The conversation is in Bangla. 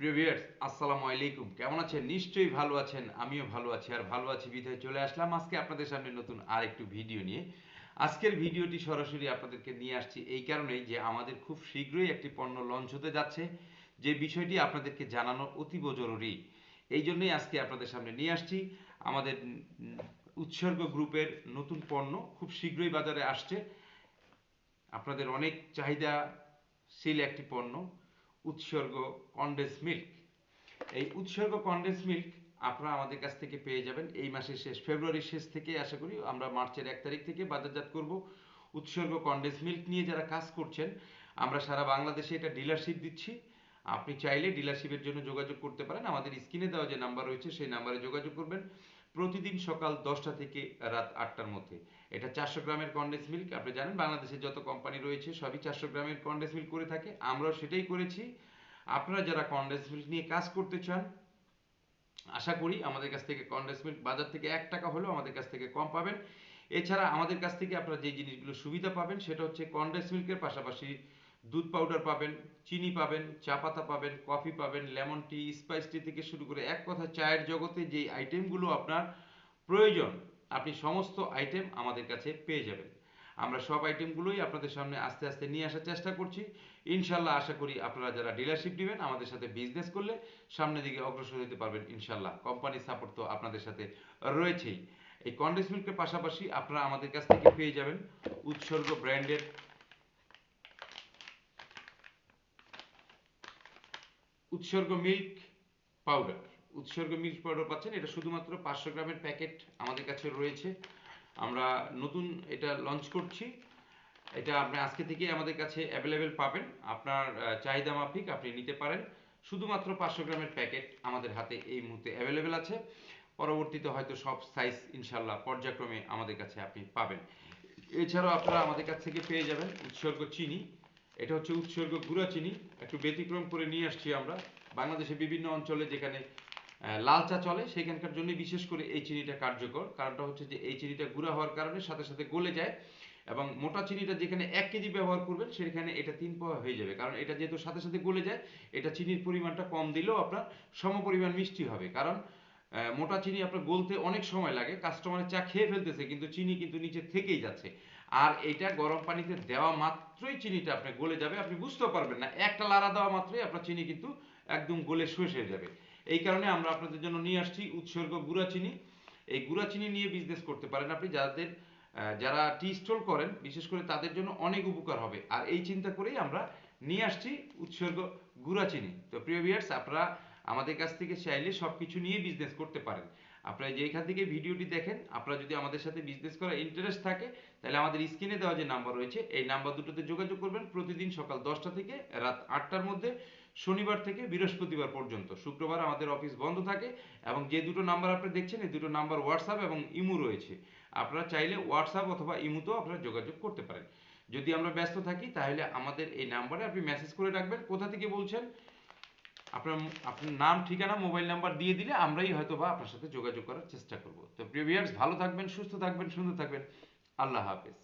প্রিয় ভিউয়ার্স আসসালামু আলাইকুম। কেমন আছেন? নিশ্চয়ই ভালো আছেন। আমিও ভালো আছি আর ভালো আছি বিধায় চলে আসলাম আজকে আপনাদের সামনে নতুন আর একটু ভিডিও নিয়ে। আজকের ভিডিওটি সরাসরি আপনাদেরকে নিয়ে আসছি এই কারণেই যে আমাদের খুব শীঘ্রই একটি পণ্য লঞ্চ হতে যাচ্ছে, যে বিষয়টি আপনাদেরকে জানানো অতীব জরুরি। এই জন্যই আজকে আপনাদের সামনে নিয়ে আসছি। আমাদের উৎসর্গ গ্রুপের নতুন পণ্য খুব শীঘ্রই বাজারে আসছে। আপনাদের অনেক চাহিদা সিল একটি পণ্য। উৎসর্গ কন্ডেন্স মিল্ক এই উৎসর্গ কন্ডেন্স মিল্ক আপনারা আমাদের কাছ থেকে পেয়ে যাবেন এই মাসের শেষ, ফেব্রুয়ারির শেষ থেকে আশা করি আমরা মার্চের এক তারিখ থেকে বাজারজাত করব। উৎসর্গ কন্ডেন্স মিল্ক নিয়ে যারা কাজ করছেন, আমরা সারা বাংলাদেশে এটা ডিলারশিপ দিচ্ছি। আপনি চাইলে ডিলারশিপের জন্য যোগাযোগ করতে পারেন। আমাদের স্ক্রিনে দেওয়া যে নাম্বার রয়েছে, সেই নাম্বারে যোগাযোগ করবেন প্রতিদিন সকাল দশটা থেকে রাত আটটার মধ্যে। এটা চারশো গ্রামের কন্ডেন্স মিল্ক আপনি জানেন বাংলাদেশে যত কোম্পানি রয়েছে, সবই চারশো গ্রামের কন্ডেন্স মিল্ক করে থাকে। আমরাও সেটাই করেছি। আপনারা যারা কন্ডেন্স মিল্ক নিয়ে কাজ করতে চান, আশা করি আমাদের কাছ থেকে কন্ডেন্স মিল্ক বাজার থেকে এক টাকা হলেও আমাদের কাছ থেকে কম পাবেন। এছাড়া আমাদের কাছ থেকে আপনারা যে জিনিসগুলো সুবিধা পাবেন, সেটা হচ্ছে কন্ডেন্স মিল্কের পাশাপাশি দুধ পাউডার পাবেন, চিনি পাবেন, চা পাতা পাবেন কফি পাবেন লেমন টি স্পাইস টি থেকে শুরু করে এক কথা চায়ের জগতে যে আইটেমগুলো আপনার প্রয়োজন, আপনি সমস্ত আইটেম আমাদের কাছে পেয়ে যাবেন। আমরা সব আইটেমগুলোই আপনাদের সামনে আস্তে আস্তে নিয়ে আসার চেষ্টা করছি। ইনশাল্লাহ আশা করি আপনারা যারা ডিলারশিপ নেবেন, আমাদের সাথে বিজনেস করলে সামনের দিকে অগ্রসর হতে পারবেন ইনশাল্লাহ। কোম্পানির সাপোর্ট তো আপনাদের সাথে রয়েছেই। এই কন্ডেন্স মিল্কের পাশাপাশি আপনারা আমাদের কাছ থেকে পেয়ে যাবেন উৎসর্গ ব্র্যান্ডের Utsarga milk powder Utsarga milk powder পাচ্ছেন, এটা শুধুমাত্র পাঁচশো গ্রামের প্যাকেট আমাদের কাছে রয়েছে। আমরা নতুন এটা লঞ্চ করছি। এটা আপনি আজকে থেকে আমাদের কাছে অ্যাভেলেবেল পাবেন। আপনার চাহিদা মাফিক আপনি নিতে পারেন। শুধুমাত্র পাঁচশো গ্রামের প্যাকেট আমাদের হাতে এই মুহূর্তে অ্যাভেলেবেল আছে। পরবর্তীতে হয়তো সব সাইজ ইনশাল্লাহ পর্যায়ক্রমে আমাদের কাছে আপনি পাবেন। এছাড়াও আপনারা আমাদের কাছ থেকে পেয়ে যাবেন উৎসর্গ চিনি। এটা হচ্ছে উৎসর্গ গুঁড়া চিনি। একটু ব্যতিক্রম করে নিয়ে আসছি আমরা। বাংলাদেশের বিভিন্ন অঞ্চলে যেখানে লাল চা চলে, সেখানকার জন্য বিশেষ করে এই চিনিটা কার্যকর। কারণটা হচ্ছে যে এই চিনিটা গুঁড়া হওয়ার কারণে সাথে সাথে গলে যায় এবং মোটা চিনিটা যেখানে এক কেজি ব্যবহার করবেন, সেখানে এটা তিন পোয়া হয়ে যাবে। কারণ এটা যেহেতু সাথে সাথে গলে যায়, এটা চিনির পরিমাণটা কম দিলেও আপনার সম পরিমাণ মিষ্টি হবে। কারণ মোটা চিনি আপনার গলতে অনেক সময় লাগে কাস্টমারের চা খেয়ে ফেলতেছে, কিন্তু চিনি কিন্তু নিচে থেকেই যাচ্ছে। আর এটা গরম পানিতে দেওয়া মাত্রই চিনিটা আপনি গলে যাবে, আপনি বুঝতেও পারবেন না। একটা লাড়া দেওয়া মাত্রই আপনার চিনি কিন্তু একদম গলে শেষ হয়ে যাবে। এই কারণে আমরা আপনাদের জন্য নিয়ে আসছি উৎসর্গ গুঁড়া চিনি। এই গুঁড়া চিনি নিয়ে বিজনেস করতে পারেন আপনি, যাদের যারা টি স্টল করেন, বিশেষ করে তাদের জন্য অনেক উপকার হবে। আর এই চিন্তা করেই আমরা নিয়ে আসছি উৎসর্গ গুঁড়া চিনি। তো প্রিয় ভিয়ার্স আপনারা আমাদের কাছ থেকে চাইলে সব কিছু নিয়ে বিজনেস করতে পারেন। আপনারা যেখান থেকে ভিডিওটি দেখেন, আপনারা যদি আমাদের সাথে বিজনেস করার ইন্টারেস্ট থাকে, তাহলে আমাদের স্ক্রিনে দেওয়া যে নাম্বার রয়েছে, এই নাম্বার দুটোতে যোগাযোগ করবেন প্রতিদিন সকাল দশটা থেকে রাত আটটার মধ্যে, শনিবার থেকে বৃহস্পতিবার পর্যন্ত। শুক্রবার আমাদের অফিস বন্ধ থাকে এবং যে দুটো নাম্বার আপনি দেখছেন, এই দুটো নাম্বার হোয়াটসঅ্যাপ এবং ইমু রয়েছে। আপনারা চাইলে হোয়াটসঅ্যাপ অথবা ইমুতেও আপনারা যোগাযোগ করতে পারেন। যদি আমরা ব্যস্ত থাকি, তাহলে আমাদের এই নাম্বারে আপনি মেসেজ করে রাখবেন। কোথা থেকে বলছেন? আপনার আপনার নাম, ঠিকানা, মোবাইল নাম্বার দিয়ে দিলে আমরাই হয়তো বা আপনার সাথে যোগাযোগ করার চেষ্টা করব। তো প্রিভিয়ার্স ভালো থাকবেন, সুস্থ থাকবেন, সুন্দর থাকবেন। আল্লাহ হাফেজ।